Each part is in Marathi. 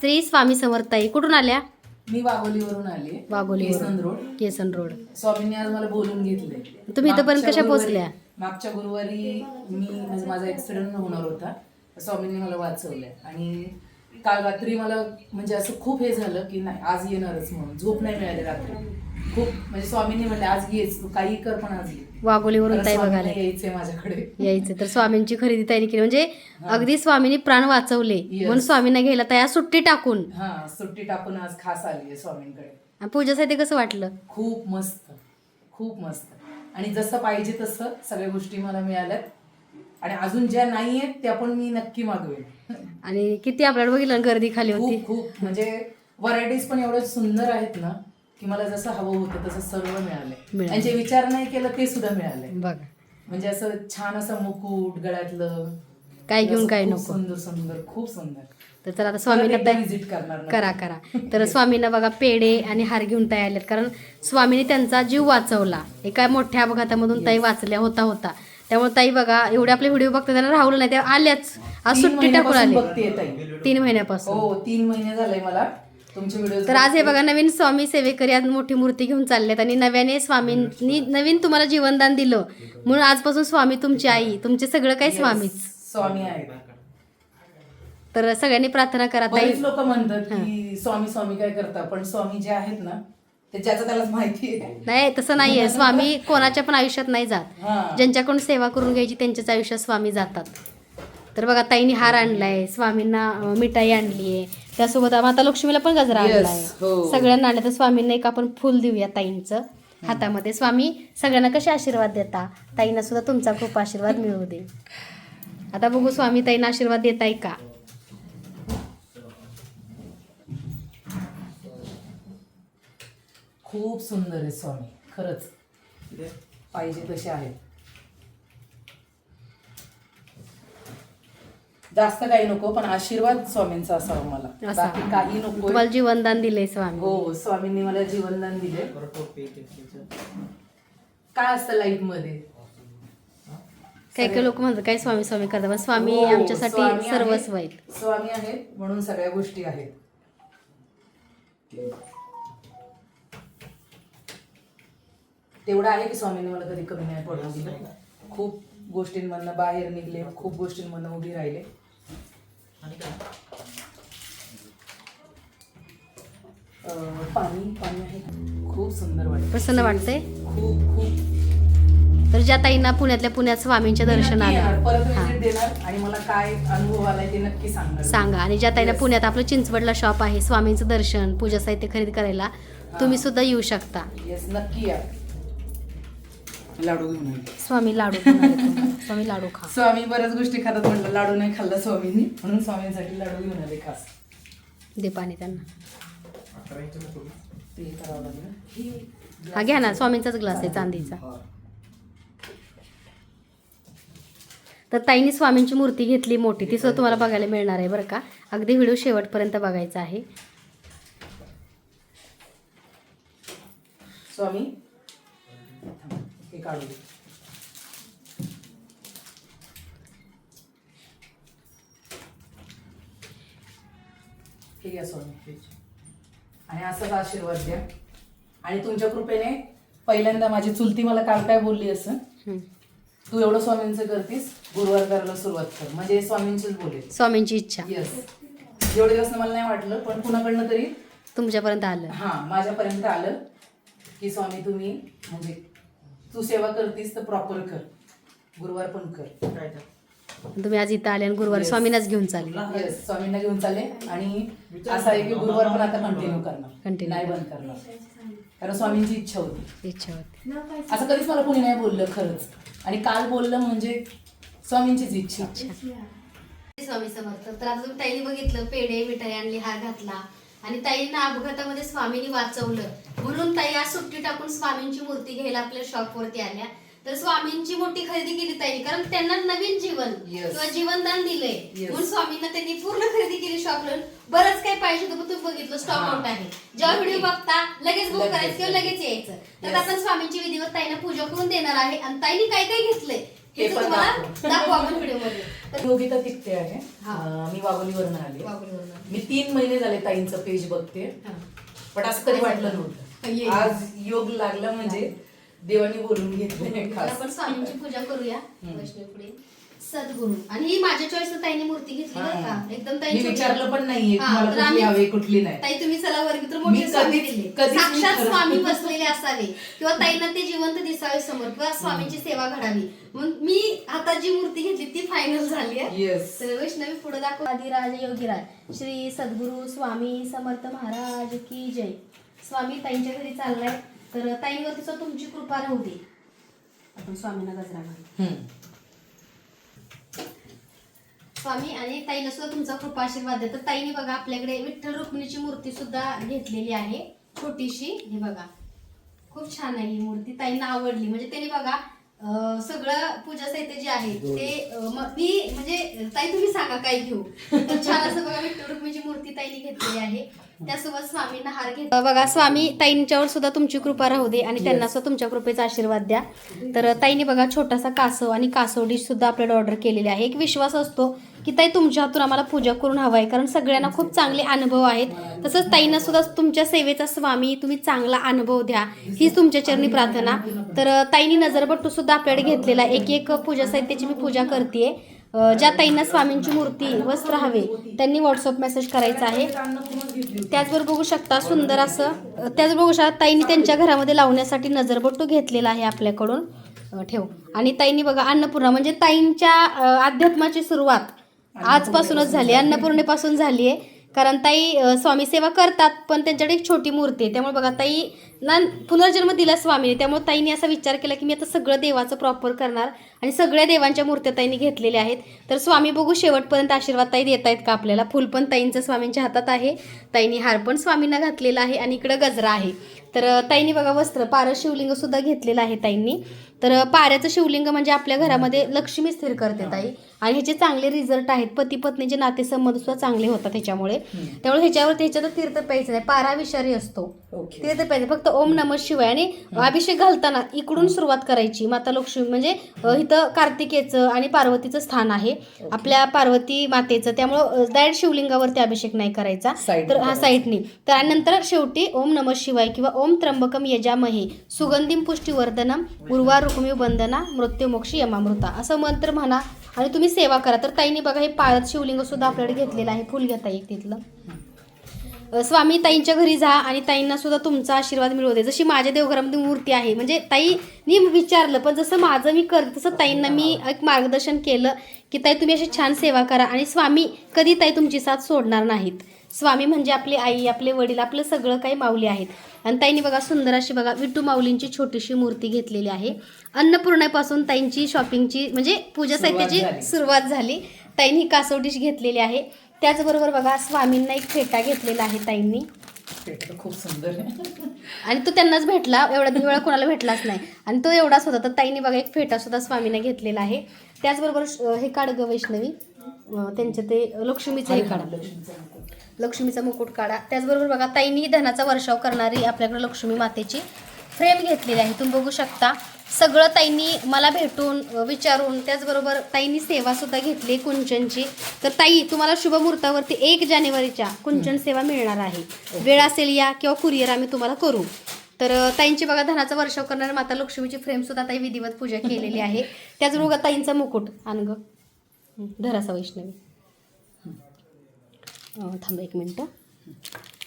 श्री स्वामी समर्थाई. कुठून आल्या? मी वाघोलीवरून आली. वाघोलीवरून. केसन रोड. केसन रोड. स्वामींनी आज मला बोलून घेतले तुम्ही इथपर्यंत कशा पोहोचल्या? मागच्या गुरुवारी मी म्हणजे माझा ऍक्सिडेंट होणार होता. स्वामींनी मला वाचवलंय. आणि काल रात्री मला म्हणजे असं खूप हे झालं की नाही आज येणारच म्हणून. झोप नाही मिळाली रात्री. खूप म्हणजे स्वामींनी म्हणले आज येच तू काही कर पण आज ये. वाघोलीवरून ताई बघायला यायचंय माझ्याकडे. यायचं तर स्वामींची खरेदी ताईने केली. म्हणजे अगदी स्वामींनी प्राण वाचवले. म्हणून स्वामींना घ्यायला तया सुट्टी टाकून. हा सुट्टी टाकून आज खास आली आहे स्वामींकडे पूजासाठी कसं वाटलं? खूप मस्त. खूप मस्त. आणि जसं पाहिजे तसं सगळ्या गोष्टी मला मिळाल्यात. आणि अजून ज्या नाही आहेत त्या पण मी नक्की मागवेन. आणि किती आपल्याला बघितलं गर्दी खाली होती. खूप खूप. म्हणजे व्हरायटीज पण एवढ्या सुंदर आहेत ना की मला जसं हवं होतं तसं सर्व मिळालंय. मिळालं. आणि जे विचार नाही केलं ते सुद्धा मिळालंय. बघा. म्हणजे असं छान असं मुकुट गळ्यातलं. काय घेऊन काय खूप नको. सुंदर सुंदर खूप सुंदर. तर चला आता स्वामींना ताई विजिट करणार नक्की. करा करा. तर स्वामींना बघा पेढे आणि हार घेऊन ताई आलेत. कारण स्वामीने त्यांचा जीव वाचवला. एका मोठ्या अपघातामधून ताई वाचल्या होता होता. त्यामुळे ताई बघा एवढे आपले व्हिडिओ बघतात त्यांना राहुल नाही त्या आल्याच. आज तीन सुट्टी टाकून महिन्यापासून आले. बघतेय ताई. तीन महिन्यापासून. हो तीन महिने झाले मला. तुमचे व्हिडिओ तर आज हे बघा नवीन स्वामी सेवेकरी आज मोठी मूर्ती घेऊन चाललेत आणि नव्याने स्वामींनी नवीन तुम्हाला जीवनदान दिलं. म्हणून आजपासून स्वामी तुमची आई तुमचे सगळं काही स्वामीच. स्वामी आहेत तर सगळ्यांनी प्रार्थना करा बरेच लोक म्हणतात की स्वामी स्वामी काय करता पण स्वामी जे आहेत ना ते ज्याचं त्यालाच माहिती आहे. नाही तसं नाहीये स्वामी कोणाच्या पण आयुष्यात नाही जात. ज्यांच्याकडून सेवा करून घ्यायची त्यांच्याच आयुष्यात स्वामी जातात. तर बघा ताईने हार आणलाय स्वामींना मिठाई आणली आहे त्यासोबत माता लक्ष्मीला पण गजरा Yes, आणलाय. हो. सगळ्यांना आणलं तर स्वामींना एक आपण फुल देऊया ताईंचं हातामध्ये. स्वामी सगळ्यांना कसे आशीर्वाद देता? ताईंना सुद्धा तुमचा खूप आशीर्वाद मिळू दे. आता बघू स्वामी ताईंना आशीर्वाद देताय का? खूप सुंदर आहे स्वामी. खरंच. पाहिजे तसे आहेत. जास्त काही नको पण आशीर्वाद स्वामींचा असावा मला. असावा. बाकी काही नको. तुम्हाला जीवनदान दिले स्वामी हो स्वामींनी मला जीवनदान दिले काय असतं लाईफमध्ये? काही काही लोक म्हणतात काय स्वामी स्वामी करतात. पण स्वामी हो, आमच्यासाठी स्वामी सर्वस्व आहेत. आहेत. स्वामी आहेत म्हणून सगळ्या गोष्टी आहेत. तेवढं आहे की स्वामींनी मला कधी कमी नाही पडून दिलं. खूप गोष्टींमधनं बाहेर निघले खूप गोष्टींमधनं उभी राहिले. अं, पाणी पाणी आहे. खूप सुंदर वाटतं. प्रसन्न वाटतंय? खूप खूप. तर ज्या ताईंना पुण्यातल्या पुण्यात स्वामींच्या दर्शनाला हा. आणि मला काय अनुभव आलाय ते नक्की सांगणार सांगा. आणि ज्या ताईला Yes. पुण्यात आपलं चिंचवडला शॉप आहे स्वामींचं दर्शन पूजा साहित्य खरेदी करायला तुम्ही सुद्धा येऊ शकता. येस नक्की या. लाडू घेऊन आले. स्वामी लाडू घेऊन आले तुम्हाला. स्वामी लाडू खा. स्वामी बऱ्याच गोष्टी खातात म्हटलं लाडू नाही खाल्ला स्वामींनी म्हणून स्वामींसाठी लाडू घेऊन आले खास. दे पाणी त्यांना. ते करावं लागलं हे हा घ्या ना स्वामींचाच ग्लास आहे चांदीचा. तर ताईने स्वामींची मूर्ती घेतली मोठी. ती सुद्धा तुम्हाला बघायला मिळणार आहे बरं का. अगदी व्हिडिओ शेवटपर्यंत बघायचा आहे. स्वामी हे काढू. हे घ्या स्वामी आणि असाच आशीर्वाद द्या. आणि तुमच्या कृपेने पहिल्यांदा माझी चुलती मला काल काय बोलली असं. तू एवढं स्वामींचं करतीस गुरुवार करायला सुरुवात कर. म्हणजे स्वामींचीच बोलेल. स्वामींची इच्छा. येस एवढे दिवस मला नाही वाटलं पण कुणाकडनं तरी तुमच्यापर्यंत आलं. हा माझ्यापर्यंत आलं की स्वामी तुम्ही म्हणजे तू सेवा करतीस तर प्रॉपर कर. गुरुवार पण कर. तुम्ही आज इथं आले आणि गुरुवार Yes. स्वामींनाच घेऊन चालले. येस स्वामींना घेऊन चालले. आणि असं आहे की गुरुवार पण आता कंटिन्यू करणार. Continue. नाही बंद करणार. कारण स्वामींची इच्छा होती. इच्छा होती. असं कधीच मला कोणी नाही बोललं खरंच. आणि काल बोललं म्हणजे स्वामींचीच इच्छा. स्वामी समर्थ. तर आता तुम्ही ताईने बघितलं पेढे मिठाई आणली हार घातला. आणि ताईंना अपघातामध्ये स्वामींनी वाचवलं म्हणून ताई आज सुट्टी टाकून स्वामींची मूर्ती घ्यायला आपल्या शॉप वरती आल्या तर स्वामींची मोठी खरेदी केली ताईने कारण त्यांना नवीन जीवन. किंवा जीवनदान दिलंय. म्हणून स्वामींना त्यांनी पूर्ण खरेदी केली शॉप लावून बरंच काय पाहिजे होतं तुम्ही बघितलं स्टॉक. आउट आहे जेव्हा व्हिडिओ बघता लगेच बुक. करायचं किंवा लगेच यायचं तर. आपण स्वामींची विधिवत ताईंना पूजा करून देणार आहे आणि ताईने काय काय घेतलंय हे तुम्हाला दाखवू. दाखवू आपण व्हिडिओमध्ये योगिता तिकटे आहे. अं, मी वाघोलीवरून आले वाघोलीवरून. मी तीन महिने झाले ताईंचं पेज बघते. पण असं कधी वाटलं. नव्हतं आज योग लागला म्हणजे देवानी बोलून घेतलं खास स्वामींची पूजा करूया हम्म. वैष्णवी पुढे सद्गुरू. आणि ही माझ्या चॉईस ताईने मूर्ती घेतली बरं का. एकदम मी ताईंची विचारलं पण नाहीये हा, कुठली आम्ही- हवी कुठली नाही. ताई तुम्ही चला वर्ग तर मी मोठे स्वामी दिले साक्षात स्वामी बसलेले असावे किंवा ताईंना ते जिवंत दिसावे समोर किंवा स्वामींची सेवा घडावी. म्हणून मी आता जी मूर्ती घेतली ती फायनल झाली आहे. वैष्णवी पुढे दाखव. आदिराज योगीराज श्री सद्गुरू स्वामी समर्थ महाराज की जय. स्वामी ताईंच्या घरी चाललाय. तर ताईंवरती सुद्धा तुमची कृपा राहू दे. आपण स्वामींना गजरा घालू. स्वामी आणि ताईला सुद्धा तुमचा कृपा आशीर्वाद तर ताईने बघा आपल्याकडे विठ्ठल रुक्मिणीची मूर्ती सुद्धा घेतलेली आहे. छोटीशी हे बघा. खूप छान आहे ही मूर्ती. ताईंना आवडली. म्हणजे त्यांनी बघा सगळं पूजा साहित्य जे आहे ते म- मी म्हणजे ताई तुम्ही सांगा काय घेऊ? तर छान असं बघा विठ्ठल रुक्मिणीची मूर्ती ताईने घेतलेली आहे. त्यासोबत स्वामींना हार घेत बघा स्वामी ताईंच्यावर सुद्धा तुमची कृपा राहू दे आणि त्यांना सुद्धा तुमच्या कृपेचा आशीर्वाद द्या. तर ताईने बघा छोटासा कासव आणि कासव डिश सुद्धा आपल्याला ऑर्डर केलेली आहे. एक विश्वास असतो की ताई तुमच्या हातून आम्हाला पूजा करून हवं आहे. कारण सगळ्यांना खूप चांगले अनुभव आहेत. तसंच ताईंना सुद्धा तुमच्या सेवेचा स्वामी तुम्ही चांगला अनुभव द्या. हीच तुमच्या चरणी प्रार्थना. तर ताईंनी नजरबट्टू सुद्धा आपल्याकडे घेतलेला एक एक पूजा साहित्याची मी पूजा करते ज्या ताईंना स्वामींची मूर्ती वस्त्र हवे त्यांनी व्हॉट्सअप मेसेज करायचा आहे. त्याचबरोबर बघू शकता सुंदर असं त्याचबरोबर बघू शकता ताईंनी त्यांच्या घरामध्ये लावण्यासाठी नजरबट्टू घेतलेला आहे आपल्याकडून. ठेव. आणि ताईंनी बघा अन्नपूर्णा म्हणजे ताईंच्या अध्यात्माची सुरुवात. आजपासूनच झाली अन्नपूर्णेपासून झाली आहे. कारण ताई स्वामी सेवा करतात पण त्यांच्याकडे एक छोटी मूर्ती आहे. त्यामुळे बघा ताई ना पुनर्जन्म दिला स्वामीने. त्यामुळे ताईने असा विचार केला की मी आता सगळं देवाचं प्रॉपर करणार आणि सगळ्या देवांच्या मूर्त्या ताईने घेतलेल्या आहेत. तर स्वामी बघू शेवटपर्यंत आशीर्वाद ताई देत आहेत का आपल्याला? फुल पण ताईंचं स्वामींच्या हातात आहे. ताईने हार पण स्वामींना घातलेला आहे आणि इकडं गजरा आहे. तर ताईंनी बघा वस्त्र पारस शिवलिंग सुद्धा घेतलेलं आहे ताईंनी. तर पाऱ्याचं शिवलिंग म्हणजे आपल्या घरामध्ये लक्ष्मी स्थिर करते ताई. आणि ह्याचे चांगले रिझल्ट आहेत. पती पत्नीचे नातेसंबंध सुद्धा चांगले होतात त्याच्यामुळे त्यामुळे ह्याच्यावर त्याच्यात तीर्थ प्यायचं नाही. पारा विषारी असतो. तीर्थ प्यायचं. फक्त ओम नम शिवाय आणि अभिषेक घालताना इकडून सुरुवात करायची. माता लक्ष्मी म्हणजे इथं कार्तिकेचं आणि पार्वतीचं स्थान आहे. आपल्या पार्वती मातेचं. त्यामुळं डायरेक्ट शिवलिंगावरती अभिषेक नाही करायचा. तर हा. साईडनी. तर आणि नंतर शेवटी ओम नम शिवाय किंवा ओम त्र्यंबकम यजामहे. सुगंधिम पुष्टीवर्धनम उर्वा रुक्मी बंदना मृत्युमोक्षी यमामृता. असं मंत्र म्हणा आणि तुम्ही सेवा करा. तर ताईने बघा हे पाळत शिवलिंग सुद्धा आपल्याकडे घेतलेलं आहे. फुल घेता एक तिथलं. स्वामी ताईंच्या घरी जा आणि ताईंना सुद्धा तुमचा आशीर्वाद मिळवू दे. जशी माझ्या देवघरामध्ये मूर्ती आहे म्हणजे ताईनी विचारलं पण जसं माझं मी कर तसं ताईंना मी एक मार्गदर्शन केलं की ताई तुम्ही अशी छान सेवा करा. आणि स्वामी कधी ताई तुमची साथ सोडणार नाहीत. स्वामी म्हणजे आपली आई आपले वडील आपलं सगळं काही माऊली आहेत. आणि ताईंनी बघा सुंदर अशी बघा विठू माऊलींची छोटीशी मूर्ती घेतलेली आहे. अन्नपूर्णापासून ताईंची शॉपिंगची म्हणजे पूजा साहित्याची. सुरुवात झाली. ताईंनी कासव डिश घेतलेली आहे. त्याचबरोबर बघा स्वामींना एक फेटा घेतलेला आहे ताईंनी. खूप सुंदर आणि तो त्यांनाच भेटला एवढा दिन वेळा कोणाला भेटलाच नाही. आणि तो एवढाच होता तर ताईंनी बघा एक फेटा सुद्धा स्वामींना घेतलेला आहे. त्याचबरोबर हे काढ ग वैष्णवी. त्यांचे ते लक्ष्मीचं हे काढा. लक्ष्मीचा मुकुट काढा. त्याचबरोबर बघा ताईंनी धनाचा वर्षाव करणारी आपल्याकडे लक्ष्मी मातेची. फ्रेम घेतलेली आहे. तुम्ही बघू शकता. सगळं ताईंनी मला भेटून विचारून त्याचबरोबर ताईंनी सेवा सुद्धा घेतली कुंचनची. तर ताई तुम्हाला शुभमुहूर्तावरती एक जानेवारीच्या कुंचन सेवा मिळणार आहे. वेळ असेल या किंवा कुरिअर आम्ही तुम्हाला करू. तर ताईंची बघा धनाचा वर्षाव करणाऱ्या माता लक्ष्मीची फ्रेम सुद्धा ताई विधिवत पूजा केलेली आहे. त्याचबरोबर ताईंचा मुकुट अनग धरासा वैष्णवी. थांबा एक मिनटं.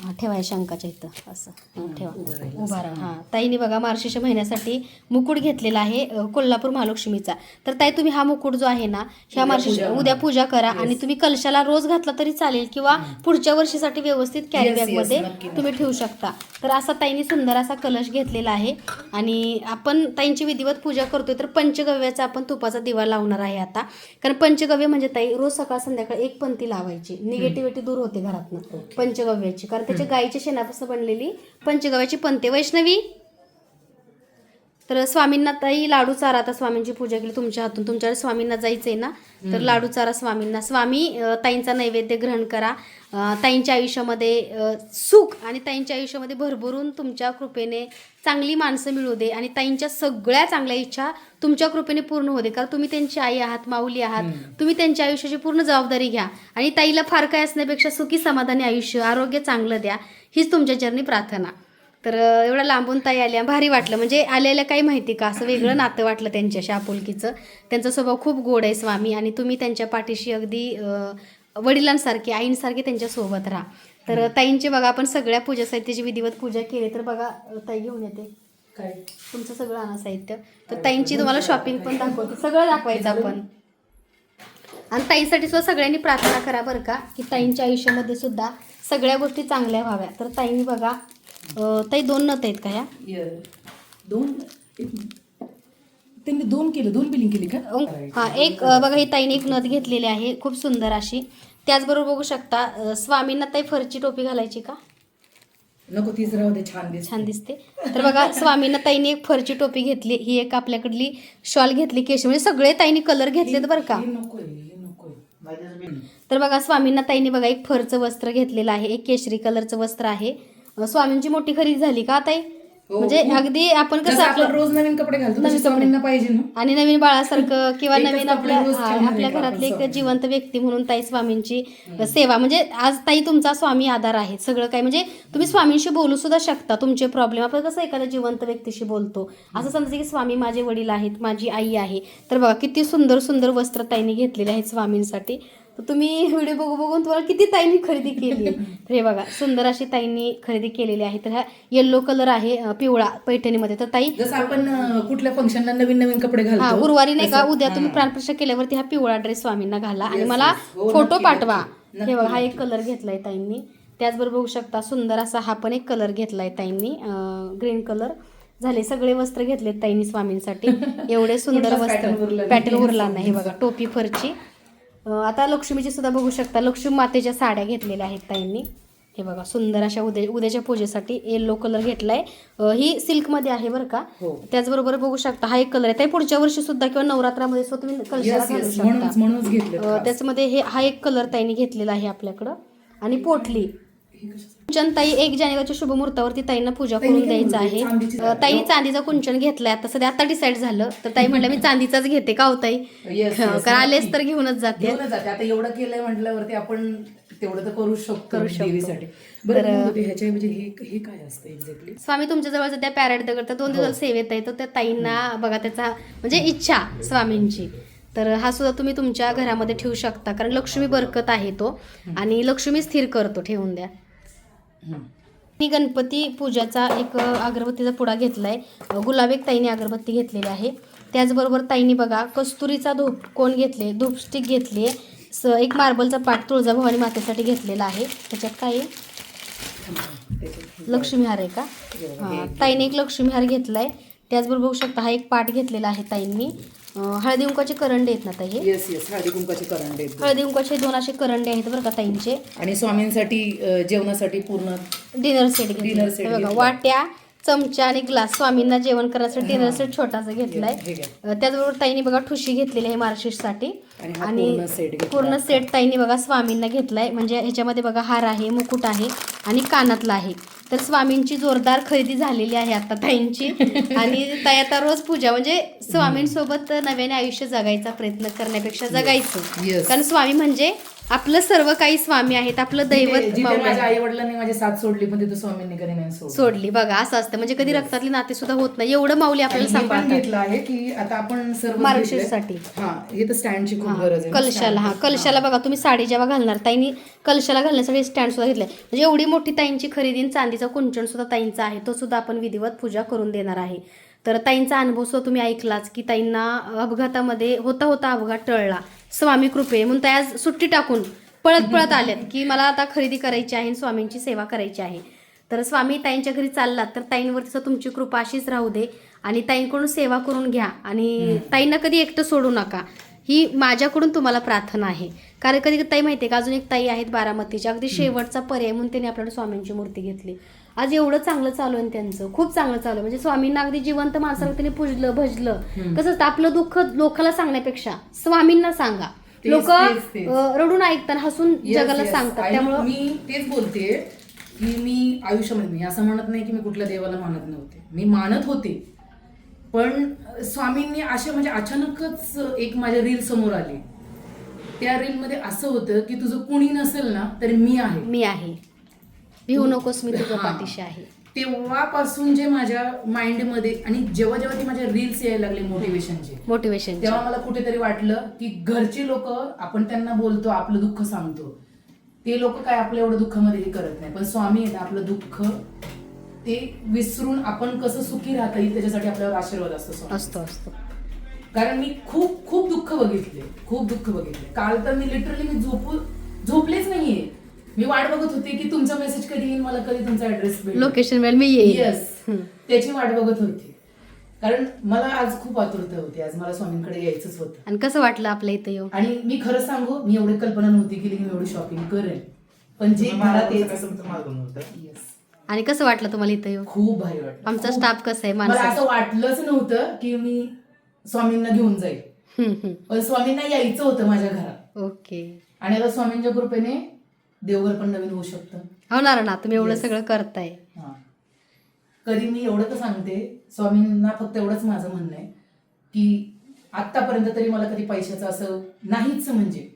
हां ठेवाय शंकाच्या इथं असं. ठेवा. उभं राहा. हां ताईने बघा मार्गशीर्ष महिन्यासाठी मुकुट घेतलेला आहे कोल्हापूर महालक्ष्मीचा. तर ताई तुम्ही हा मुकुट जो आहे ना ह्या पूजा. उद्या. पूजा करा. आणि तुम्ही कलशाला रोज घातला तरी चालेल किंवा पुढच्या वर्षीसाठी व्यवस्थित कॅरी बॅगमध्ये. तुम्ही ठेवू शकता. तर असा ताईने सुंदर असा कलश घेतलेला आहे आणि आपण ताईंची विधिवत पूजा करतोय तर पंचगव्याचा आपण तुपाचा दिवा लावणार आहे आता. कारण पंचगव्य म्हणजे ताई रोज सकाळ संध्याकाळ एक पंथी लावायची. निगेटिव्हिटी दूर होते घरातनं. पंचगव्याची. कारण त्याच्या गाईच्या शेणापासून बनलेली पंचगव्याची पंते वैष्णवी! तर स्वामींना ताई लाडू चारा आता स्वामींची पूजा केली तुमच्या हातून तुमच्याकडे स्वामींना जायचंय ना? तर लाडू चारा स्वामींना. स्वामी ताईंचा नैवेद्य ग्रहण करा. ताईंच्या आयुष्यामध्ये सुख आणि ताईंच्या आयुष्यामध्ये भरभरून तुमच्या कृपेने चांगली माणसं मिळू दे आणि ताईंच्या सगळ्या चांगल्या इच्छा तुमच्या कृपेने पूर्ण दे. कारण तुम्ही त्यांची आई आहात माऊली आहात. तुम्ही त्यांच्या आयुष्याची पूर्ण जबाबदारी घ्या आणि ताईला फार काय असण्यापेक्षा सुखी समाधानी आयुष्य आरोग्य चांगलं द्या. हीच तुमच्या चरणी प्रार्थना. तर एवढं लांबून ताई आल्या भारी वाटलं. म्हणजे आलेल्या काही माहिती का? असं वेगळं नातं वाटलं त्यांच्याशी आपुलकीचं. त्यांचा स्वभाव खूप गोड आहे स्वामी आणि तुम्ही त्यांच्या पाठीशी अगदी वडिलांसारखे आईंसारखे त्यांच्यासोबत राहा. तर ताईंचे बघा आपण सगळ्या पूजा साहित्याची विधिवत पूजा केली तर बघा ताई घेऊन येते. काय? तुमचं सगळं आणा साहित्य. तर ताईंची तुम्हाला शॉपिंग पण दाखवते. सगळं दाखवायचं आपण. आणि ताईंसाठी सुद्धा सगळ्यांनी प्रार्थना करा बरं का की ताईंच्या आयुष्यामध्ये सुद्धा सगळ्या गोष्टी चांगल्या व्हाव्या. तर ताईंनी बघा ताई दोन नत आहेत का या य- दोन. त्यांनी दोन केलं दोन बिलिंग केली का? हा एक बघा ही ताईने एक नथ घेतलेली आहे खूप सुंदर अशी. त्याचबरोबर बघू शकता स्वामींना ताई फरची टोपी घालायची का? नको तीच राहू दे छान दिसते. छान दिसते. तर बघा स्वामींना ताईने एक फरची टोपी घेतली ही एक आपल्याकडली शॉल घेतली केश म्हणजे सगळे ताईने कलर घेतलेत बरं का? हे नकोय हे नकोय तर बघा स्वामींना ताईने बघा एक फरचं वस्त्र घेतलेलं आहे एक केशरी कलरचं वस्त्र आहे. स्वामींची मोठी खरेदी झाली का ताई? हो, म्हणजे. अगदी आपण कसं आपण रोज नवीन कपडे घालतो स्वामींना पाहिजे ना. आणि नवीन बाळासारखं किंवा नवीन आपल्या आपल्या घरातली एक जिवंत व्यक्ती म्हणून ताई स्वामींची सेवा. म्हणजे आज ताई तुमचा स्वामी आधार आहे. सगळं काय म्हणजे तुम्ही स्वामींशी बोलू सुद्धा शकता तुमचे प्रॉब्लेम आपण कसं एखाद्या जिवंत व्यक्तीशी बोलतो? असं समजा की स्वामी माझे वडील आहेत माझी आई आहे. तर बघा किती सुंदर सुंदर वस्त्र ताईने घेतलेले आहेत स्वामींसाठी. तुम्ही व्हिडिओ बघू बघून तुम्हाला किती ताईंनी खरेदी केली. तर हे बघा सुंदर अशी ताईंनी खरेदी केलेली आहे. तर हा येल्लो कलर आहे पिवळा पैठणीमध्ये. तर ताई जसं आपण कुठल्या फंक्शनला नवीन नवीन कपडे हा घालतो गुरुवारी नाही का उद्या हा. तुम्ही प्राणप्रतिष्ठा केल्यावरती हा पिवळा ड्रेस स्वामींना घाला आणि Yes, मला yes. हो, फोटो नक्की, पाठवा. नक्की. हे बघा हा एक कलर घेतलाय ताईंनी. त्याचबरोबर बघू शकता सुंदर असा हा पण एक कलर घेतलाय ताईंनी ग्रीन कलर झाले सगळे वस्त्र घेतलेत ताईंनी स्वामींसाठी. एवढे सुंदर कुठलाच pattern वस्त्र उरला नाही. पॅटर्न उरला नाही बघा टोपी फरची. आता लक्ष्मीची सुद्धा बघू शकता. लक्ष्मी मातेच्या साड्या घेतलेल्या आहेत ताईंनी. हे बघा सुंदर अशा उद्या उद्याच्या पूजेसाठी येल्लो कलर घेतलाय. ही सिल्कमध्ये आहे बरं का? हो. त्याचबरोबर बघू शकता हा एक कलर आहे. ताई पुढच्या वर्षी सुद्धा किंवा नवरात्रामध्ये सुद्धा तुम्ही कलशाला घालू. शकता. त्याच्यामध्ये हे हा एक कलर ताईने घेतलेला आहे आपल्याकडं. आणि पोटली. ताई एक जानेवारीच्या शुभ मुहूर्तावरती ताईंना पूजा करून द्यायचं म्हणते? आहे. ताईने चांदीचा कुंचन घेतलाय. आता सध्या आता डिसाईड झालं. तर ताई म्हणलं मी चांदीचाच घेते का हो ताई. कारण आलेच तर घेऊनच जाते. आता एवढं केलंय म्हटल्यावरती आपण तेवढं तर करू शकतो करू शकतो. म्हणजे हे हे एक्झॅक्टली स्वामी तुमच्या जवळ सध्या पॅरेड दगड तर दोन दिवस सेवेत आहे तर त्या ताईंना बघा त्याचा म्हणजे इच्छा स्वामींची. तर हा सुद्धा तुम्ही तुमच्या घरामध्ये ठेवू शकता. कारण लक्ष्मी बरकत आहे तो. आणि लक्ष्मी स्थिर करतो ठेवून द्या. मी गणपती पूजाचा एक अगरबत्तीचा पुडा घेतलाय. अ, गुलाब एक ताईने अगरबत्ती घेतलेली आहे. त्याचबरोबर ताईने बघा कस्तुरीचा धूप कोण घेतले? धूपस्टिक घेतली स एक मार्बलचा पाट तुळजाभवानी मातेसाठी घेतलेला आहे. त्याच्यात काय आहे? लक्ष्मी हार आहे का? हा, ताईने एक लक्ष्मी हार घेतलाय. त्याचबरोबर बघू शकता हा एक पाट घेतलेला आहे ताईंनी. हळदी कुंकाचे करंडे आहेत ना ताई? हे येस येस हळदी कुंकाचे करंडे आहेत. हळदी कुंकाचे दोन असे करंडे आहेत बरं का ताईंचे. आणि स्वामींसाठी अं, जेवणासाठी पूर्ण डिनर सेट Dinner set हे बघा घेतला. वाट्या चमचा आणि ग्लास. स्वामींना जेवण करण्यासाठी डिनर सेट छोटासा घेतलाय. हे घ्या. अं, त्याचबरोबर ताईने बघा ठुशी घेतलेली आहे मार्गशीर्षसाठी आणि हा आणि पूर्ण set घेतला. पूर्ण सेट ताईने बघा स्वामींना घेतलाय. म्हणजे ह्याच्यामध्ये बघा हार आहे मुकुट आहे आणि कानातला आहे. तर स्वामींची जोरदार खरेदी झालेली आहे आता ताईंची आणि ताई आता रोज पूजा म्हणजे स्वामींसोबत नव्याने आयुष्य जगायचा प्रयत्न करण्यापेक्षा जगायचं. कारण स्वामी म्हणजे आपलं सर्व काही स्वामी आहेत आपलं दैवत माझ्या. आई वडिलांनी माझी साथ सोडली पण तिथे स्वामींनी कधी नाही सोडली. सोडली बघा असं असतं. म्हणजे कधी रक्तातली नाते सुद्धा होत नाही. एवढं माऊली आपल्याला सांभाळतात. घेतलं आहे की आता आपण सर्व मार्गशीर्षसाठी. हा हे तर स्टँडची खूप गरज आहे. कलशाला हा कलशाला बघा तुम्ही साडी जेव्हा घालणार ताईंनी कलशाला घालण्यासाठी स्टँड सुद्धा घेतलाय. म्हणजे एवढी मोठी ताईंची खरेदी आणि चांदीचा कुंचन सुद्धा ताईंचा आहे तो सुद्धा आपण विधिवत पूजा करून देणार आहे. तर ताईंचा अनुभव सुद्धा तुम्ही ऐकलाच की ताईंना अपघातामध्ये होता होता अपघात टळला. स्वामी कृपे म्हणून त्या आज सुट्टी टाकून पळत पळत आल्यात की मला आता खरेदी करायची आहे स्वामींची सेवा करायची आहे. तर स्वामी ताईंच्या घरी चाललात तर ताईंवरती तुमची कृपा अशीच राहू दे आणि ताईंकडून सेवा करून घ्या आणि ताईंना कधी एकटं सोडू नका. ही माझ्याकडून तुम्हाला प्रार्थना आहे. कारण कधी ताई माहिती आहे का अजून एक ताई आहेत बारामतीच्या अगदी शेवटचा पर्याय म्हणून त्यांनी आपल्याकडे स्वामींची मूर्ती घेतली. आज एवढं चांगलं चालू आहे त्यांचं. खूप चांगलं चालू आहे. म्हणजे स्वामींना अगदी जिवंत माणसाला त्यांनी पूजलं भजलं. कसं आपलं दुःख लोकाला सांगण्यापेक्षा स्वामींना सांगा. लोक. रडून ऐकतात हसून जगाला. सांगतात. त्यामुळं मी तेच बोलते की मी आयुष्यामध्ये मी असं म्हणत नाही की मी कुठल्या देवाला मानत नव्हते. मी मानत होते. पण स्वामींनी असे म्हणजे अचानकच एक माझ्या रील समोर आली. त्या रील मध्ये असं होतं की तुझं कुणी नसेल ना तरी मी आहे. मी आहे. भिवू नकोस मी तुझ्या हा. पाठीशी आहे. तेव्हापासून जे माझ्या माइंडमध्ये आणि जेव्हा जेव्हा ती माझ्या रील्स यायला लागले मोटिवेशनचे मोटिवेशन तेव्हा मला कुठेतरी वाटलं की घरची लोक आपण त्यांना बोलतो आपलं दुःख सांगतो. ते लोक काय आपल्या एवढं दुःखामध्ये हे करत नाही. पण स्वामी आहेत आपलं दुःख ते विसरून आपण कसं सुखी राहता येईल त्याच्यासाठी आपल्यावर आशीर्वाद असतो स्वामी. असतो असतो. कारण मी खूप खूप दुःख बघितले. खूप दुःख बघितले. काल तर मी लिटरली मी झोपू झोपलेच नाहीये. मी वाट बघत होते की तुमचा मेसेज कधी येईल मला कधी तुमचा ऍड्रेस लोकेशन वेळ मी येईल. येस. त्याची वाट बघत होती. कारण मला आज खूप आतुरता होती. आज मला स्वामींकडे यायचंच होतं. आणि कसं वाटलं आपल्या इथं येऊन? आणि मी खरं सांगू मी एवढी कल्पना नव्हती केली की मी एवढी शॉपिंग करेन पण जे घरात यायचं Yes. आणि कसं वाटलं तुम्हाला इथं येऊन? खूप भारी वाटलं. आमचा खूप. स्टाफ कसा आहे मला माणसं असं वाटलंच नव्हतं की मी स्वामींना घेऊन जाईल. पण स्वामींना यायचं होतं माझ्या घरात. ओके आणि आता स्वामींच्या कृपेने देवघर पण नवीन होऊ शकतं. होणार ना तुम्ही एवढं Yes. सगळं करताय. हा. कधी मी एवढं तर सांगते स्वामींना फक्त एवढंच माझं म्हणणं आहे की आत्तापर्यंत तरी मला कधी पैशाचं असं नाहीच म्हणजे.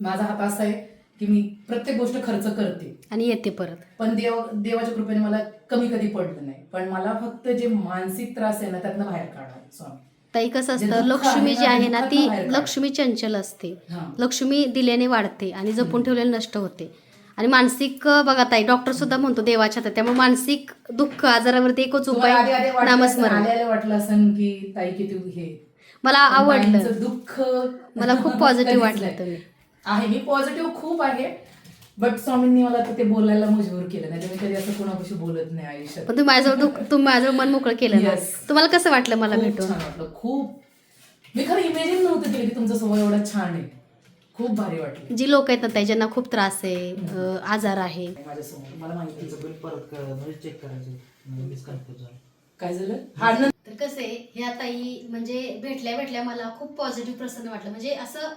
माझा हात असा आहे की मी प्रत्येक गोष्ट खर्च करते. आणि येते परत. पण देव देवाच्या कृपेने मला कमी कधी पडलं नाही. पण मला फक्त जे मानसिक त्रास आहे ना त्यातनं बाहेर काढा स्वामी. ताई कसं असतं लक्ष्मी जी आहे ना ती. लक्ष्मी चंचल असते. लक्ष्मी दिल्याने वाढते आणि जपून ठेवलेले नष्ट होते. आणि मानसिक बघा ताई डॉक्टर सुद्धा म्हणतो देवाच्या हातात. त्यामुळे मानसिक दुःख आजारावरती एकच उपाय नामस्मरण. वाटलं की ताई किती हे. मला आवडलं. दुःख मला खूप पॉझिटिव्ह वाटलं. तुम्ही. आहे मी पॉझिटिव्ह खूप आहे. बट स्वामींनी मला तर ते बोलायला मजबूर केलं. नाही मी कधी असं कोणापाशी बोलत नाही आयुष्यात. पण तुम्ही माझं मन मोकळं केलं ना. Yes. तुम्हाला कसं वाटलं मला खूप भेटून? छान वाटलं. खूप मी खरं इमेजिन नव्हतं केलं की तुमचा स्वभाव एवढा छान आहे. खूप भारी वाटलं. जी लोक आहेत ना ताई ज्यांना खूप त्रास आहे अं, आजार आहे. माझ्यासमोर मला माहिती तिचं बिल परत कर म्हणजे चेक करायचं झालं. काय झालं? हा न- तर कसं आहे ह्या ताई म्हणजे भेटल्या भेटल्या मला खूप पॉझिटिव्ह प्रसन्न वाटलं. म्हणजे असं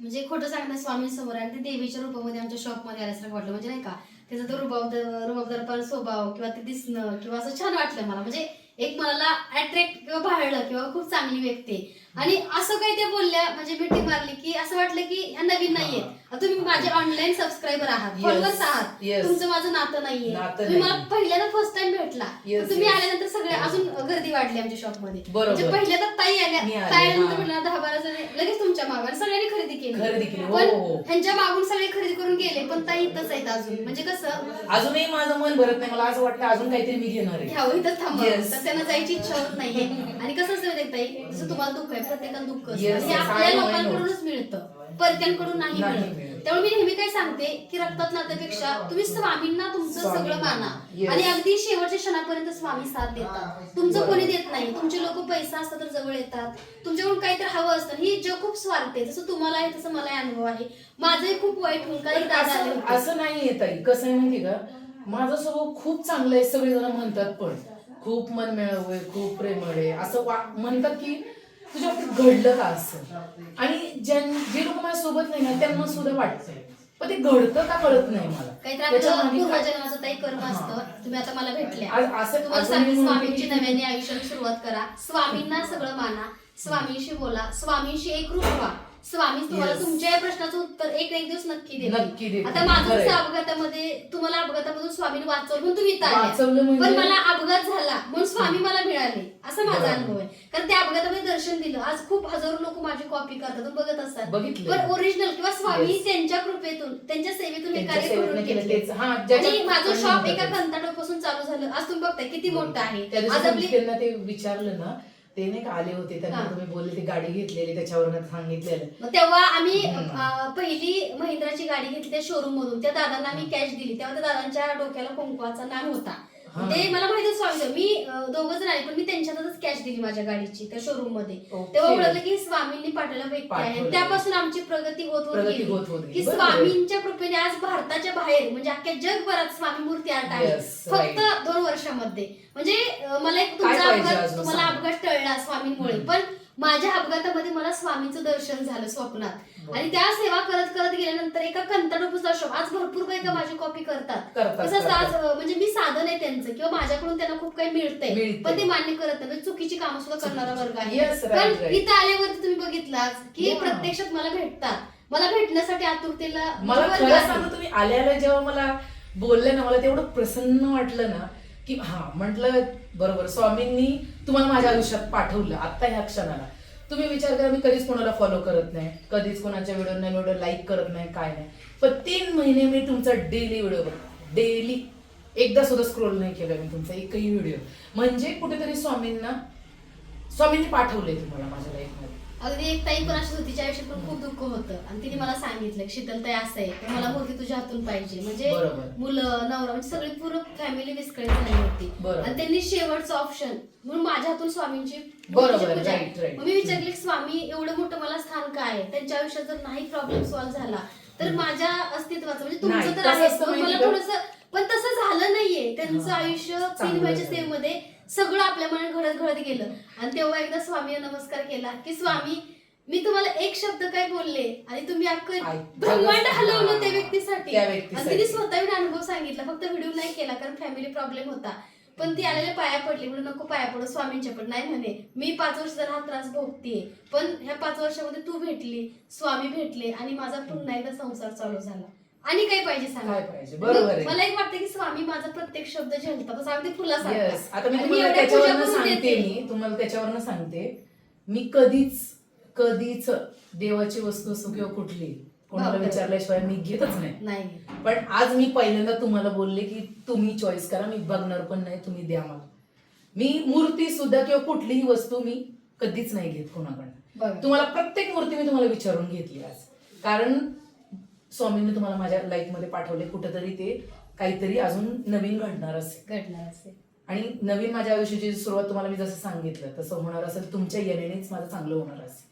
म्हणजे खोटं सांगणं स्वामी समोर आणि ते देवीच्या रूपामध्ये आमच्या शॉपमध्ये आल्यासारखं वाटलं. म्हणजे नाही का त्याचा तो रुबाबदार रुबाबदारपण स्वभाव किंवा ते दिसणं किंवा असं छान वाटलं मला. म्हणजे एक मनाला अट्रॅक्ट किंवा भाळलं किंवा खूप चांगली व्यक्ती आणि असं काही ते बोलल्या म्हणजे मिठी मारली की असं वाटलं की ह्या नवीन नाहीयेत. तुम्ही माझे ऑनलाईन सबस्क्रायबर आहात. फॉलोअर्स आहात. तुमचं माझं नातं नाहीये. तुम्ही मला. पहिल्यांदा फर्स्ट टाइम भेटला. तुम्ही. आल्यानंतर सगळे अजून गर्दी वाढली आमच्या शॉपमध्ये. म्हणजे पहिल्यांदा ताई आल्या. ताई आल्यानंतर हा. म्हटलं दहा बारा जण लगेच तुमच्या मागावर सगळ्यांनी खरेदी केली. खरेदी केली, हो, पण हो. ह्यांच्या मागून सगळे खरेदी करून गेले पण ताई इथंच आहेत अजून. म्हणजे कसं? अजूनही माझं मन भरत नाही. मला असं वाटतं अजून काहीतरी मी घेणार आहे. Yes. तर त्यांना जायची इच्छा होत नाहीये. आणि कसं असतं ताई? जसं तुम्हाला दुःख आहे प्रत्येकाला दुःख असतं. हे आपल्या. लोकांकडूनच मिळतं. परक्यांकडून नाही नाही मिळत. त्यामुळे मी नेहमी काय सांगते की रक्तात नात्यापेक्षा तुम्ही स्वामींना तुमचं. सगळं माना. आणि अगदी शेवटच्या क्षणापर्यंत स्वामी साथ देतात. तुमचं कोणी देत नाही. तुमचे लोक पैसा असतात तर जवळ येतात. तुमच्याकडून काहीतरी हवं असतं. ही जग खूप स्वार्थ आहे. जसं तुम्हाला आहे तसं मला अनुभव आहे. माझंही खूप वाईट होईल काही दादा असं नाही येत आहे कसं आहे माहिती का? माझा स्वभाव खूप चांगला आहे सगळे जण म्हणतात पण. खूप मन मिळव आहे खूप प्रेमळ आहे. असं म्हणतात की तुझ्या बाबतीत घडलं का असं? आणि ज्यां जे लोक माझ्या सोबत नाही ना त्यांना सुद्धा वाटतंय. पण ते घडतं का कळत नाही मला? काहीतरी आपलं त्याच्यामागे काय- पूर्वजन्माचं काही कर्म हा. असतं. तुम्ही आता मला भेटले आज- असं- तुम्हाला असं सांगते मी म्हणते स्वामींची की- नव्याने आयुष्याला सुरुवात करा. स्वामींना सगळं माना. स्वामींशी बोला. स्वामींशी एकरूप व्हा. स्वामी तुम्हाला Yes. तुमच्या या प्रश्नाचं उत्तर एक ना एक दिवस नक्की नक्की देतील देतील. आता माझं खरंय. कसं अपघातामध्ये तुम्हाला अपघातामधून स्वामीने वाचवलं म्हणून तुम्ही इथं वाचवलं आल्या म्हणजे- पण मला अपघात झाला म्हणून स्वामी मला मिळाले असा माझा बरोबर. अनुभव आहे कारण त्या अपघातामध्ये दर्शन दिलं आज खूप हजारो लोक माझी कॉपी करतात बघत असतात. पण ओरिजिनल किंवा स्वामी Yes. त्यांच्या कृपेतून त्यांच्या सेवेतून हे त्यांच्या कार्य करून केलं घेतले तेच. हा, ज्याच्यात आणि माझं शॉप एका. कंताटापासून चालू झालं आज तुम्ही बघताय किती मोठं आहे त्या आज दिवशी आपली त्यांना ते विचारलं ना ते नाही का आले होते त्यांना हा. तुम्ही बोलले ती गाडी घेतलेली त्याच्यावर सांगितलेलं. मग तेव्हा आम्ही हम्म. अं, पहिली महिंद्राची गाडी घेतली त्या शोरूम मधून. त्या दादांना आम्ही कॅश दिली. तेव्हा त्या दादांच्या डोक्याला कुंकवाचा नाम होता. हा. ते मला माहिती स्वामी मी दोघं जण आले पण मी त्यांच्यातच कॅश दिली माझ्या गाडीची त्या शोरूममध्ये. तेव्हा ओळखलं की स्वामींनी पाठवलेला व्यक्ती आहे. त्यापासून आमची प्रगती होत होत प्रगती गेली होत होत गेली. की बरोबर. स्वामींच्या कृपेने आज भारताच्या बाहेर म्हणजे अख्ख्या जगभरात स्वामी मूर्ती आर्ट आहे Yes, फक्त. दोन वर्षामध्ये म्हणजे अं, मला एक तुमचा पाहिजे अपघात अजून तुम्हाला सांग. अपघात टळला स्वामींमुळे. पण माझ्या अपघातामध्ये मला स्वामींचं दर्शन झालं स्वप्नात. आणि त्या सेवा करत करत गेल्यानंतर एका कंटाळूचा शो आज भरपूर बायका माझी कॉपी करतात आज म्हणजे मी साधन आहे त्यांचं किंवा माझ्याकडून त्यांना खूप काही मिळतंय. पण ते मान्य करत नाही म्हणजे चुकीची कामं सुद्धा करणारा वर्ग आहे पण. इथं आल्यावरती तुम्ही बघितलाच की. प्रत्यक्षात मला भेटतात मला भेटण्यासाठी आतुरतेला मला. सांगू तुम्ही आल्याला जेव्हा मला बोलले ना मला तेवढं प्रसन्न वाटलं ना की हा म्हटलं बरोबर स्वामींनी तुम्हाला माझ्या आयुष्यात पाठवलं आता ह्या क्षणाला. तुम्ही विचार करा मी कधीच कोणाला फॉलो करत नाही कधीच कोणाच्या व्हिडिओ नाही व्हिडिओ लाईक करत नाही काय नाही. पण तीन महिने मी तुमचा डेली व्हिडिओ बघतो डेली एकदा सुद्धा स्क्रोल नाही केला मी तुमचा एकही व्हिडिओ म्हणजे कुठेतरी स्वामींना स्वामींनी पाठवले तुम्हाला माझ्या लाईफमध्ये अगदी एक ताई पण अशीच होती तिच्या आयुष्यात पण खूप दुःख होतं आणि तिने मला सांगितलं की शीतलताई असं आहे तर मला मूर्ती तुझ्या हातून पाहिजे म्हणजे बरोबर. मुलं नवरा म्हणजे सगळी पूर्ण फॅमिली विस्कळीत झाली होती बरोबर. आणि त्यांनी शेवटचं ऑप्शन म्हणून माझ्या हातून स्वामींची बरोबर, मूर्तीची पूजा. right, right. मग मी विचारले की स्वामी एवढं मोठं मला स्थान काय आहे त्यांच्या आयुष्यात जर नाही प्रॉब्लेम सॉल्व्ह झाला तर माझ्या अस्तित्वाचं म्हणजे नाही, तुमचं तर आहे असतं मग मला माहिती का? थोडस पण तसं झालं नाहीये त्यांचं हा. आयुष्य तीन चांगलं झालं. मध्ये सगळं आपल्या मनात घडत घडत गेलं. आणि तेव्हा एकदा स्वामीला नमस्कार केला की स्वामी मी तुम्हाला एक शब्द काय बोलले आणि तुम्ही अख्खं ब्रह्मांड हलवलं त्या. व्यक्तीसाठी? आणि. तिने स्वतःहून अनुभव सांगितला. फक्त व्हिडिओ नाही केला कारण फॅमिली प्रॉब्लेम होता. पण ती आलेल्या पाया पडली. म्हणून नको पाया पडू स्वामींच्या पण नाही म्हणे मी पाच वर्ष जर हा त्रास भोगतीये. पण ह्या पाच वर्षामध्ये तू भेटली स्वामी भेटले आणि माझा पुन्हा एकदा संसार चालू झाला. आणि काय पाहिजे सांगा. काय पाहिजे? बरोबर आहे. मला एक वाटतं की स्वामी माझा प्रत्येक शब्द झेलतात. असं अगदी येस आता मी तुम्हाला त्याच्यावरनं सांगते. मी. तुम्हाला त्याच्यावरनं सांगते. मी कधीच कधीच देवाची वस्तू असो किंवा कुठली कोणाला बापरे. विचारल्याशिवाय मी घेतच नाही. नाही. पण आज मी पहिल्यांदा तुम्हाला बोलले की तुम्ही चॉईस करा. मी बघणार पण नाही. तुम्ही द्या मला. मी मूर्ती सुद्धा किंवा कुठलीही वस्तू मी कधीच नाही घेत कोणाकडनं. बघा तुम्हाला प्रत्येक मूर्ती मी तुम्हाला विचारून घेतली आज. कारण स्वामींनी तुम्हाला माझ्या लाईफमध्ये पाठवले कुठेतरी ते काहीतरी अजून नवीन घडणार असेल. घडणार असेल. आणि नवीन माझ्या आयुष्याची सुरुवात तुम्हाला मी जसं सांगितलं तसं होणार असेल तुमच्या येण्यानेच माझं चांगलं होणार असेल.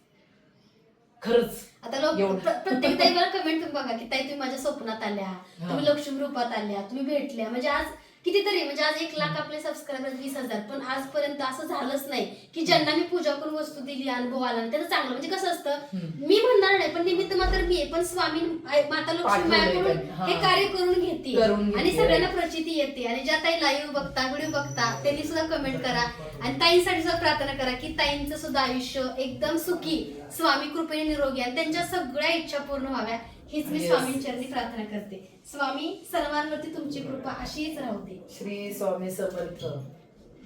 खरंच आता लोक एवढं. प्रत्येक कमेंट बघा की ताई तुम्ही माझ्या स्वप्नात आल्या तुम्ही लक्ष्मी रूपात आल्या तुम्ही भेटल्या. म्हणजे आज कितीतरी म्हणजे आज एक लाख आपले सबस्क्रायबर वीस हजार. पण आजपर्यंत असं झालंच नाही की ज्यांना मी पूजा करून वस्तू दिली अनुभव आला त्याचं चांगलं. म्हणजे कसं असतं. मी म्हणणार नाही पण निमित्त मात्र मी आहे. पण स्वामी माता लक्ष्मी मायाकडून हा. कार्य करून घेते. आणि सगळ्यांना. प्रचिती येते. आणि ज्या ताई लाईव्ह बघता व्हिडिओ बघता त्यांनी सुद्धा कमेंट करा. आणि ताईंसाठी सुद्धा प्रार्थना करा की ताईंचं सुद्धा आयुष्य एकदम सुखी स्वामी कृपेने निरोगी आणि त्यांच्या सगळ्या इच्छा पूर्ण व्हाव्या. हीच मी. स्वामींचरणी प्रार्थना करते. स्वामी सर्वांवरती तुमची कृपा अशीच राहू दे श्री स्वामी समर्थ.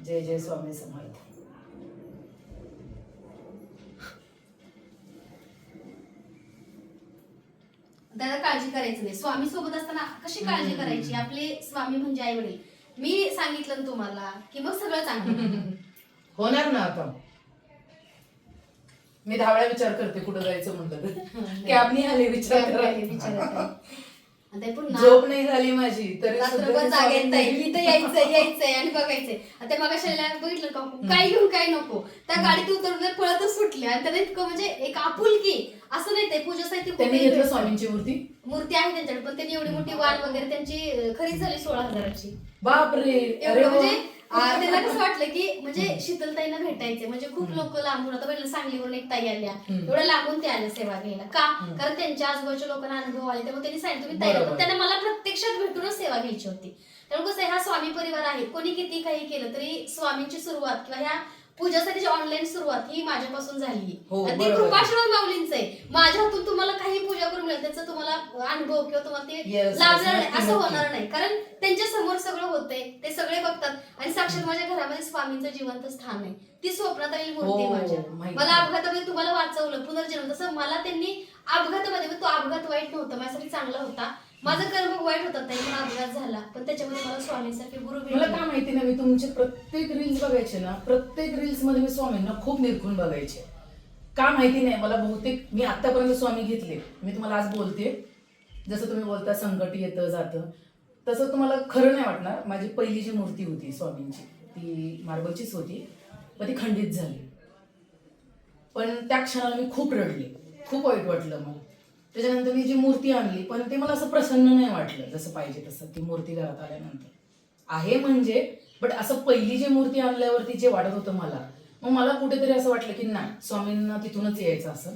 जय जय स्वामी समर्थ. दादा काळजी करायची नाही. स्वामी सोबत असताना कशी काळजी. करायची? आपले स्वामी म्हणजे आई वडील मी सांगितलं ना तुम्हाला की मग सगळं चांगलं होणार ना आता. मी दहा वेळा विचार करते कुठं जायचं म्हणलं तर. कॅबनी आले विचार करा. विचारत आहे. आणि ते पुन्हा झोप नाही झाली माझी तरी जागेत नाही. यायचंय यायचंय आणि बघायचंय. आता मग बघितलं का? काय घेऊन काय नको. त्या गाडीत उतरून पळतच सुटले आणि त्याला इतकं म्हणजे एक आपुलकी. असं नाही ते पूजा साहित्य. स्वामींची मूर्ती? मूर्ती आहे त्यांच्याकडे पण त्यांनी एवढी मोठी वाण वगैरे त्यांची अं, खरीद झाली सोळा हजाराची. बापरे. अरे एवढं वा. म्हणजे आ, त्यांना कसं वाटलं की म्हणजे शीतलताईंना भेटायचे म्हणजे खूप लोक लांबून आता पहिलं सांगलीवरून एक ताई आल्या. हम्म. एवढ्या लांबून ते आल्या सेवा घ्यायला. का? हम्म. कारण त्यांच्या आजूबाजूच्या लोकांना अनुभव आले. त्यामुळे त्यांनी सांगितलं तुम्ही ताईला बरोबर. पण त्यांना मला प्रत्यक्षात भेटूनच सेवा घ्यायची होती. त्यामुळे कसं आहे, हा स्वामी परिवार आहे. कोणी किती काही केलं तरी स्वामींची सुरुवात किंवा ह्या पूजासाठी ऑनलाईन सुरुवात ही माझ्यापासून झाली. हो, आणि ती बरोबर. कृपाश्रम माऊलींच आहे. माझ्या हातून तुम्हाला काही पूजा करून मिळेल त्याचा तुम्हाला अनुभव किंवा तुम्हाला ते Yes, नाही नक्की, असं नक्की. होणार नाही. कारण त्यांच्यासमोर सगळं होतंय ते सगळे बघतात. आणि साक्षात माझ्या घरामध्ये स्वामींचं जिवंत स्थान आहे. ती स्वप्नात आलेली मूर्ती आहे हो, माझ्या. माहिती. मला अपघातामध्ये तुम्हाला वाचवलं पुनर्जन्म. तसं मला त्यांनी अपघातामध्ये म्हणजे तो अपघात वाईट नव्हता माझ्यासाठी चांगला होता. माझं कर्म वाईट होता ताई. मला अपघात झाला. पण त्याच्यामध्ये मला स्वामींसारखे गुरु मला भेटले काय माहिती ना मी तुमचे प्रत्येक रील्स बघायचे ना प्रत्येक रील्समध्ये मी स्वामींना खूप निरखून बघायचे. का माहिती नाही मला बहुतेक मी आतापर्यंत स्वामी घेतले. मी तुम्हाला आज बोलते. जसं तुम्ही बोलता संकट येतं जातं. तसं तुम्हाला खरं नाही वाटणार. माझी पहिली जी मूर्ती होती स्वामींची ती मार्बलचीच होती. पण ती खंडित झाली. पण त्या क्षणाला मी खूप रडले. खूप वाईट वाटलं मला. त्याच्यानंतर मी जी मूर्ती आणली पण ते मला असं प्रसन्न नाही वाटलं जसं पाहिजे तसं ती मूर्ती घरात आल्यानंतर. आहे म्हणजे बट असं पहिली जी मूर्ती आणल्यावरती जे वाटत होतं मला मग मला कुठेतरी असं वाटलं की नाही स्वामींना तिथूनच यायचं असं.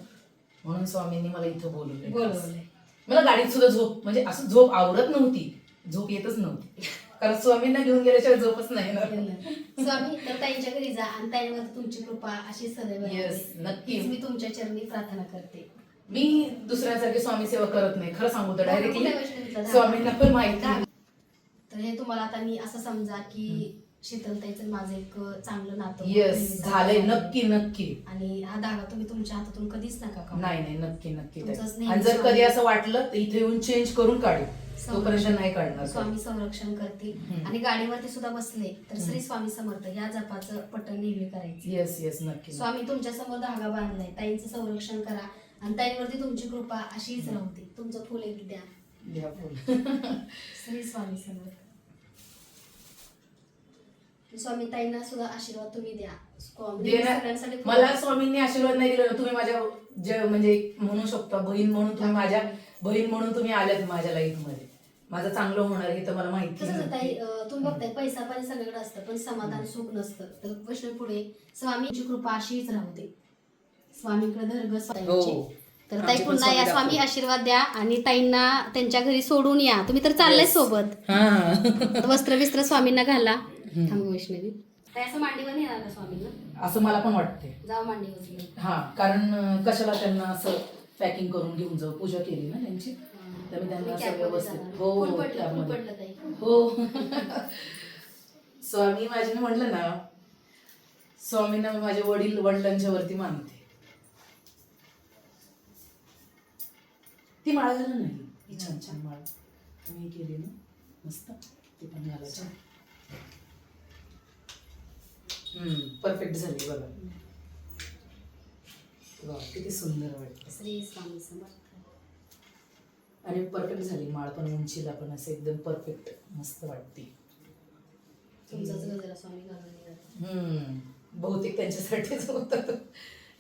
म्हणून स्वामींनी मला इथं बोलवलं मला गाडीत सुद्धा झोप म्हणजे असं झोप आवरत नव्हती. झोप येतच नव्हती. कारण स्वामींना घेऊन गेल्याशिवाय झोपच नाही येणार. स्वामी तर ताईंच्या घरी जा आणि ताईंवर तुमची कृपा अशी सदैव दे. नक्की. मी तुमच्या चरणी प्रार्थना करते. मी दुसऱ्यांसारखी स्वामी सेवा करत नाही खरं सांगू तर डायरेक्टली? स्वामींना पण माहिती. तर हे तुम्हाला आता मी असं समजा की शीतलताईचं माझं एक चांगलं नातं येस झालंय. नक्की नक्की. आणि हा धागा तुम्ही तुमच्या हातातून कधीच नका काढू. नाही नाही नक्की नक्की. आणि जर कधी असं वाटलं तर इथे येऊन चेंज करून काढू. तोपर्यंत नाही काढणार. स्वामी संरक्षण करतील. हम्म. आणि गाडीवरती सुद्धा बसले तर श्री हम्म. स्वामी समर्थ या जपाचं पठण नेहमी करायचं. येस येस नक्की. स्वामी तुमच्यासमोर धागा बांधलाय. ताईंचं संरक्षण करा. आणि ताईंवरती तुमची कृपा अशीच राहते. तुमचं फुल एक द्या द्या फुल. श्री स्वामी समर्थ. स्वामी ताईंना सुद्धा आशीर्वाद तुम्ही द्या. स्वामी मला स्वामींनी आशीर्वाद नाही दिला तुम्ही माझ्या म्हणजे म्हणू शकता बहीण म्हणून तुम्ही माझ्या बहीण म्हणून तुम्ही आल्यात माझ्या लाईफमध्ये. माझं चांगलं होणार हे तर मला माहिती ताई तुम्ही बघताय पैसा पाणी सगळीकडे असतं पण समाधान सुख नसतं. तर वैष्णव पुढे स्वामींची कृपा अशीच राहते. स्वामीकडे धर्ग स्वामींचे. हो. तर आमचे ताई पुन्हा या स्वामी. आशीर्वाद द्या आणि ताईंना त्यांच्या घरी सोडून या. तुम्ही तर Yes. सोबत. हा. तर वस्त्र विस्त्र स्वामींना घाला. थांब वैष्णवी. असं मांडीवर नेणार का स्वामींना? असं मला पण वाटते जाऊ मांडीवर उचलून. हा कारण कशाला त्यांना असं पॅकिंग करून घेऊन जाऊ? पूजा केली ना त्यांची? तर मी त्यांना असं व्यवस्थित. हो हो, हो. स्वामी माझ्याने म्हटलं ना स्वामींना मी माझ्या वडील वडिलांच्या वरती मानते. ती माळ घाला नाही ही छान छान माळ. तुम्ही केली ना? मस्त. ती पण घालायची. हम्म परफेक्ट झाली बघा. वा किती सुंदर वाटतं श्री स्वामी समर्थ. आणि परफेक्ट झाली. माळ पण उंचीला पण असं एकदम परफेक्ट मस्त वाटते. तुमचाच गजरा स्वामी बहुतेक त्यांच्यासाठीच होतं.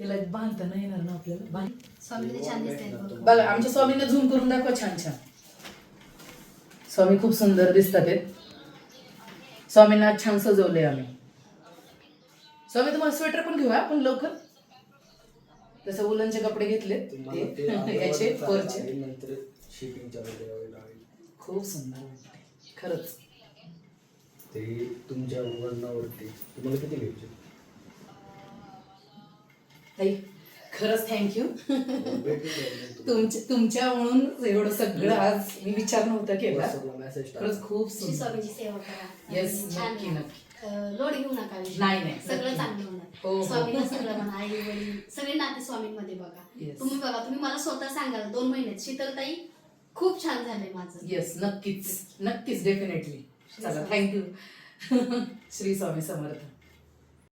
हिला बांधता नाही येणार ना आपल्याला? बांध. स्वामी छान बघा. आमच्या स्वामींना झूम करून दाखवा छान छान. स्वामी खूप सुंदर दिसतात आहेत स्वामींना छान सजवलंय आम्ही. स्वामी तुम्हाला स्वेटर पण घेऊया आपण लवकर? जसं उलनचे कपडे घेतले याचे फरचे आणि नंतर शिपिंग चालू द्यावे लागेल खूप सुंदर वाटते खरंच. ते तुमच्या वर्णावरती. तुम्हाला किती घ्यायचे? ताई खरंच थँक्यू. तुमच्या तुमच्या म्हणून एवढं सगळं आज मी विचार नव्हता केला टाका. खरंच खूप स्वामीची सेवा करा छान नक्की. नक्की. लोड घेऊ नका. नाही, नाही, सगळं. चांगलं हो, होणार हो. स्वामीला सगळं म्हणा आई वडील सगळे नाते स्वामींमध्ये बघा. तुम्ही बघा तुम्ही मला स्वतः सांगाल दोन महिन्यात शीतलताई खूप छान झालंय माझं येस नक्कीच नक्कीच डेफिनेटली चला. थँक्यू श्री स्वामी समर्थ